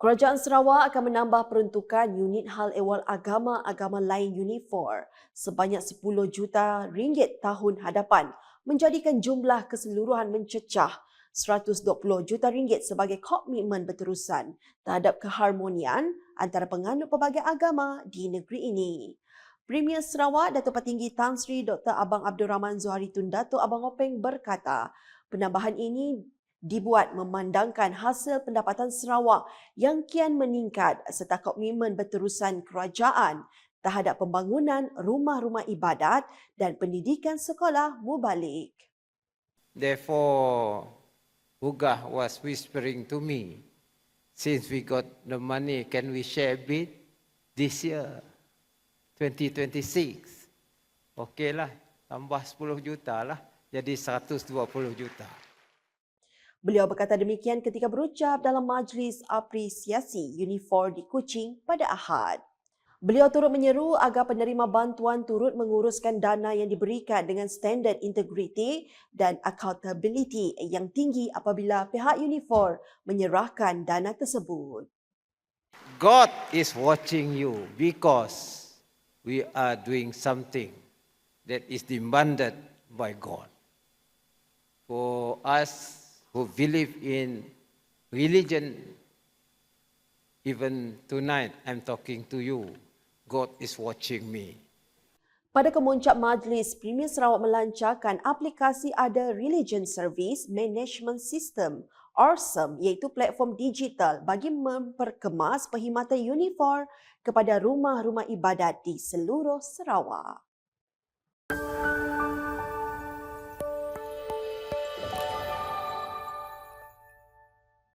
Kerajaan Sarawak akan menambah peruntukan unit hal ehwal agama-agama lain Unifor sebanyak 10 juta ringgit tahun hadapan menjadikan jumlah keseluruhan mencecah 120 juta ringgit sebagai komitmen berterusan terhadap keharmonian antara penganut pelbagai agama di negeri ini. Premier Sarawak Datuk Petinggi Tan Sri Dr. Abang Abdul Rahman Zuhari Tun Datuk Abang Openg berkata, penambahan ini dibuat memandangkan hasil pendapatan Sarawak yang kian meningkat serta komitmen berterusan kerajaan terhadap pembangunan rumah-rumah ibadat dan pendidikan sekolah mubalik. Therefore, Uga was whispering to me, since we got the money, can we share a bit this year, 2026? Okey lah, tambah 10 juta lah, jadi 120 juta. Beliau berkata demikian ketika berucap dalam majlis apresiasi Unifor di Kuching pada Ahad. Beliau turut menyeru agar penerima bantuan turut menguruskan dana yang diberikan dengan standard integriti dan accountability yang tinggi apabila pihak Unifor menyerahkan dana tersebut. God is watching you because we are doing something that is demanded by God. For us who believe in religion, even tonight I'm talking to you, God is watching me. Pada kemuncak majlis, Premier Sarawak melancarkan aplikasi Ada Religion Service Management System ORSEM iaitu platform digital bagi memperkemas perkhidmatan uniform kepada rumah-rumah ibadat di seluruh Sarawak.